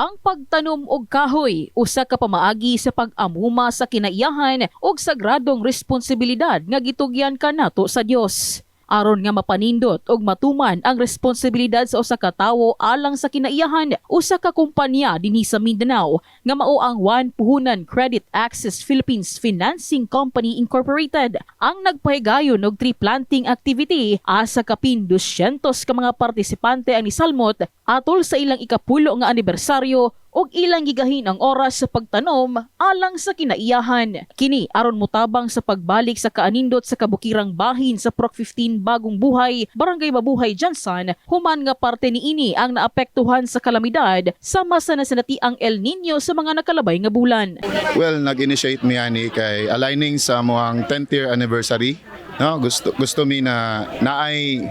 Ang pagtanom og kahoy usa ka pamaagi sa pag-amuma sa kinaiyahan ug sagradong responsibilidad nga gitugyan kanato sa Dios. Aron nga mapanindot og matuman ang responsibilidad sa usa ka tawo alang sa kinaiyahan, usa ka kumpanya dinhi sa Mindanao nga mao ang One Puhunan Credit Access Philippines Financing Company Incorporated. Ang nagpahigayon og tree planting activity asa kapin 200 ka mga partisipante ang nisalmot atol sa ilang ikapulo nga anibersaryo ug ilang gigahin ang oras sa pagtanom alang sa kinaiyahan. Kini aron mutabang sa pagbalik sa kaanindot sa kabukirang bahin sa Proc 15 Bagong Buhay, Barangay Mabuhay, Jansan, human nga parte niini ang naapektuhan sa kalamidad sama sa nasanatiang El Nino sa mga nakalabay nga bulan. Well, nag-initiate mi ani kay aligning sa moang 10th year anniversary. No, gusto gusto mi na naay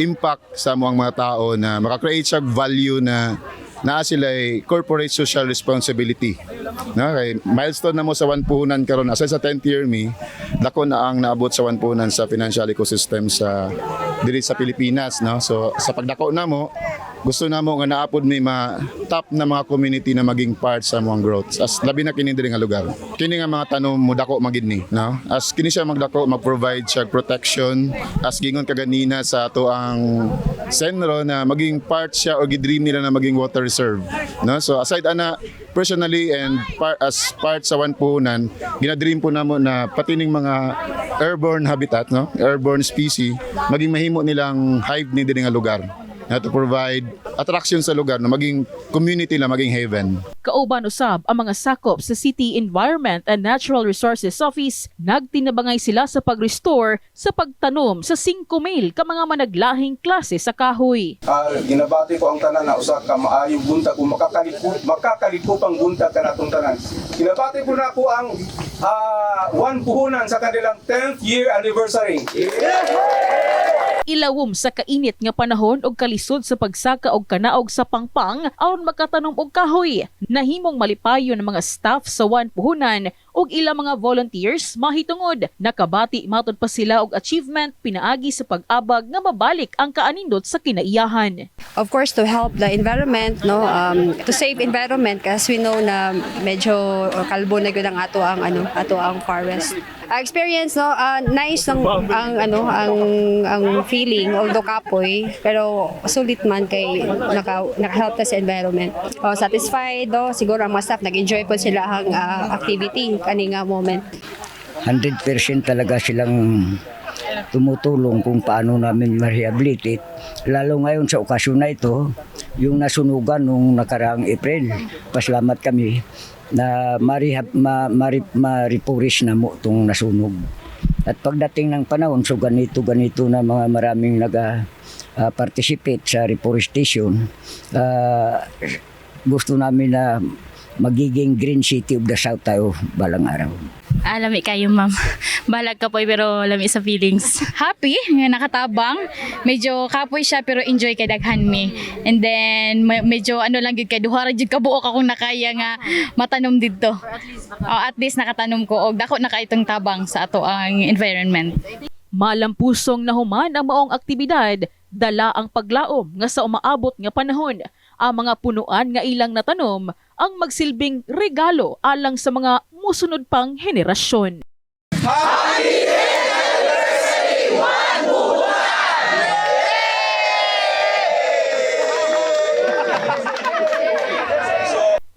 impact sa moang mga tao na maka-create siya value na naa sila ay corporate social responsibility. No, kay milestone na mo sa one puhunan karon. Asa sa 10th year mi, dako na ang naabot sa one sa financial ecosystem sa diri sa Pilipinas, no. So sa pagdako na mo, gusto na mo nga naapod may ma top na mga community na maging part sa mga growth. As labi na kini nga lugar. Kini nga mga tanom mo dako magid ni no? As kini siya magdako mag-provide siya protection. As gingon kaganina sa ato ang senro na maging part siya o gidream nila na maging water reserve no? So aside ana personally and par, as part sa one puhunan ginadream po namo na pati ning mga airborne habitat no? Airborne species maging mahimo nilang hive ni diri nga lugar na to provide attraction sa lugar na maging community na maging haven. Kauban usab ang mga sakop sa City Environment and Natural Resources Office, nagtinabangay sila sa pag-restore sa pagtanom sa 5 mil ka mga managlahing klase sa kahoy. Ah, ginabati ko ang tanan na usa ka maayong buntag kung makakaliko makakaliko pang buntag ka natong tanan. Ginabati ko na ko ang ah, one puhunan sa kanilang 10th year anniversary. Ilawom sa kainit nga panahon og kalisod sa pagsaka og kanaog sa pangpang aron makatanom og kahoy. Nahimong malipayon ng mga staff sa One Puhunan ug ilang mga volunteers mahitungod. Nakabati matod pa sila og achievement pinaagi sa pag-abag nga mabalik ang kaanindot sa kinaiyahan. of course to help the environment no um, to save environment kasi we know na medyo kalbo na gyud ang ato ang ano ato ang forest Uh, experience no uh, nice ang, ang ano ang ang feeling although kapoy pero sulit man kay naka naka-help ta sa environment oh, satisfied do siguro ang mga staff nag-enjoy po sila ang uh, activity kani nga moment 100% talaga silang tumutulong kung paano namin ma-rehabilitate. Lalo ngayon sa okasyon na ito, yung nasunugan nung nakaraang April. Pasalamat kami na marihab, ma, mari, ma-repurish na mo itong nasunog. At pagdating ng panahon, so ganito-ganito na mga maraming naga ah, participate sa reforestation, ah, gusto namin na magiging green city of the south tayo balang araw. Ah, lami kayo, ma'am. Balag ka po, pero lami sa feelings. Happy, nga nakatabang. Medyo kapoy siya, pero enjoy kay daghan mi. And then, me- medyo ano lang gid kay duha ra jud kabuok akong nakaya nga matanom didto. Oh, at least nakatanom ko og dako na kaitong tabang sa ato ang environment. Malampusong nahuman ang maong aktibidad, dala ang paglaom nga sa umaabot nga panahon. Ang mga punuan nga ilang natanom ang magsilbing regalo alang sa mga musunod pang henerasyon.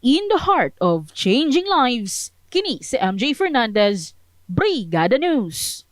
In the heart of changing lives, kini si MJ Fernandez, Brigada News.